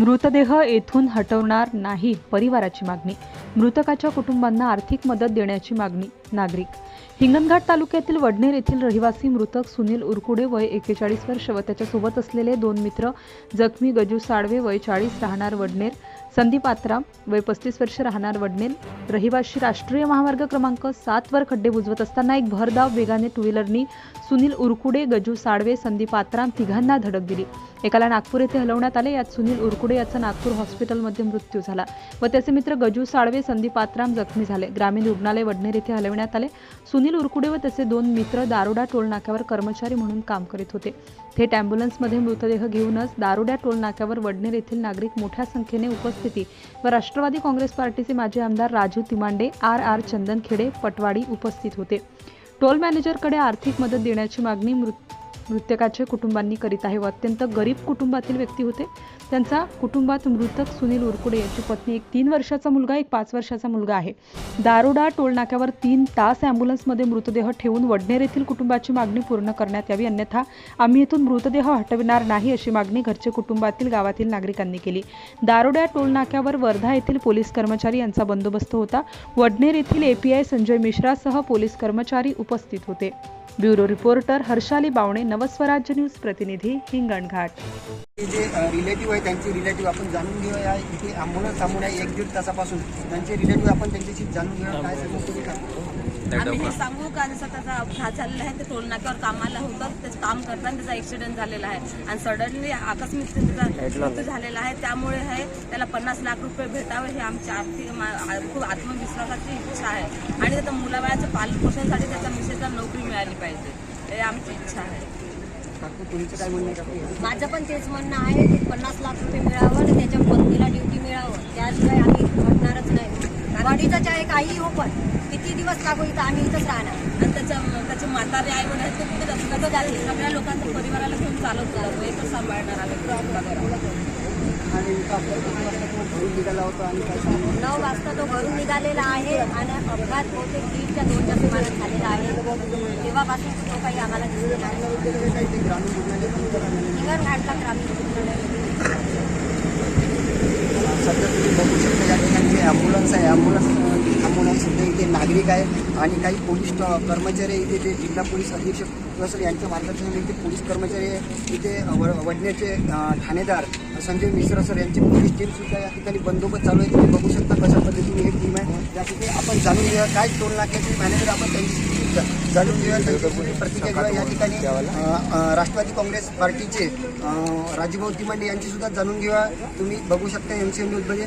मृतदेह येथून हटवणार नाही परिवाराची मागणी. मृतकाच्या कुटुंबांना आर्थिक मदत देण्याची मागणी नागरिक. हिंगणघाट तालुक्यातील वडनेर येथील रहिवासी मृतक सुनील उरकुडे वय एकेचाळीस वर्ष व त्याच्यासोबत असलेले दोन मित्र जखमी गजू साळवे वय चाळीस राहणार वडनेर संदीप आत्राम वय पस्तीस वर्ष राहणार वडनेर. रहिवाशी राष्ट्रीय महामार्ग क्रमांक सातवर खड्डे बुजवत असताना एक भरधाव वेगाने टू व्हीलरनी सुनील उरकुडे गजू साळवे संदीप आत्राम तिघांना धडक दिली. एकाला नागपूर येथे हलवण्यात आले. यात सुनील उरकुडे याचा नागपूर हॉस्पिटलमध्ये मृत्यू झाला व त्याचे मित्र गजू साळवे संदीप आत्राम जखमी झाले. ग्रामीण रुग्णालय वडनेर येथे हलवण्यात आले. सुनील उरकुडे व त्याचे दोन मित्र दारोडा टोल नाक्यावर कर्मचारी म्हणून काम करीत होते. थेट अँब्युलन्समध्ये मृतदेह घेऊनच दारोड्या टोलनाक्यावर वडनेर येथील नागरिक मोठ्या संख्येने उपस्थिती व राष्ट्रवादी काँग्रेस पार्टीचे माजी आमदार राजू तिमांडे आर. आर. चंदनखेडे पटवाडी उपस्थित होते. टोल मॅनेजरकडे आर्थिक मदत देण्याची मागणी मृत मृतकाचे कुटुंबांनी करीत आहे. व अत्यंत गरीब कुटुंबातील व्यक्ती होते. त्यांचा कुटुंबात मृतक सुनील उरकुडे याची पत्नी एक तीन वर्षाचा मुलगा एक पाच वर्षाचा मुलगा आहे. दारोडा टोलनाक्यावर तीन तास ॲम्ब्युलन्समध्ये मृतदेह ठेवून वडनेर येथील कुटुंबाची मागणी पूर्ण करण्यात यावी. अन्यथा आम्ही येथून मृतदेह हटविणार नाही अशी मागणी घरचे कुटुंबातील गावातील नागरिकांनी केली. दारोडा टोलनाक्यावर वर्धा येथील पोलीस कर्मचारी यांचा बंदोबस्त होता. वडनेर येथील एपीआय संजय मिश्रासह पोलीस कर्मचारी उपस्थित होते. Bureau reporter Harshali Bawane Navswarajya news प्रतिनिधी हिंगणघाट. जे रिलेटिव्ह आहे त्यांचे रिलेटिव्ह आपण जाणून घेऊया. इथे ॲम्ब्युलन्स थांबून आहे एक दीड तासापासून त्यांचे रिलेटिव्ह आपण त्यांच्याशी जाणून घेऊया. काय सांगू तुम्ही आम्ही हे सांगू का? जसं त्याचा अपघात झालेला आहे. ते टोल नाक्यावर कामाला होतं. त्याचं काम करताना त्याचा ऍक्सिडेंट झालेला आहे. आणि सडनली आकस्मिक त्याचा मृत्यू झालेला आहे. त्यामुळे आहे त्याला पन्नास लाख रुपये भेटावे हे आमची आर्थिक खूप आत्मविश्वासाची इच्छा आहे. आणि त्याच्या मुलाबाळाचं पालनपोषणासाठी त्याच्या मिसेसला नोकरी मिळाली पाहिजे. हे आमची इच्छा आहे. काकू तुमचं काय म्हणणं आहे? काकू माझं पण तेच म्हणणं आहे की पन्नास लाख रुपये मिळावं आणि त्याच्या पत्नीला ड्युटी मिळावं. त्याशिवाय आम्ही हटणारच नाही. गाडीचं चाहे काही हो पण. किती दिवस लागू इथं? आम्ही इथंच राहणार. आणि त्याच्या त्याचे म्हातारे आई वडील ते कुठे जातात त्याचं सगळ्या लोकांच्या परिवाराला घेऊन चालत जातो एकच सांभाळणार आम्ही होता नऊ वाजता तो घरून निघालेला आहे आणि अपघात बहुतेक दीडच्या दोनच्या सुमारास झालेला आहे. तेव्हापासून तो काही आम्हाला दिसलेला नाही. ग्रामीण रुग्णालय घाटला ग्रामीण सध्या तुम्ही बघू शकता या ठिकाणी ॲम्ब्युलन्स आहे ॲम्ब्युलन्स नागरिक आहे आणि काही पोलीस कर्मचारी आहे इथे जे जिल्हा पोलीस अधीक्षक सर यांच्या मार्गदर्शनाने इथे पोलीस कर्मचारी आहे. इथे व वडण्याचे ठाणेदार संजय मिश्रा सर यांची पोलीस टीम सुद्धा या ठिकाणी बंदोबस्त चालू आहे. तुम्ही बघू शकता कशा पद्धतीने ही टीम आहे. या ठिकाणी आपण जाणून घेऊया काय टोल नाक्याचे मॅनेजर आपण त्यांची जाणून घेऊया त्यांची प्रतिक्रिया घेऊया. या ठिकाणी राष्ट्रवादी काँग्रेस पार्टीचे अं, तिमांडे यांची सुद्धा जाणून घेऊया. तुम्ही बघू शकता एम सी एम न्यूजमध्ये.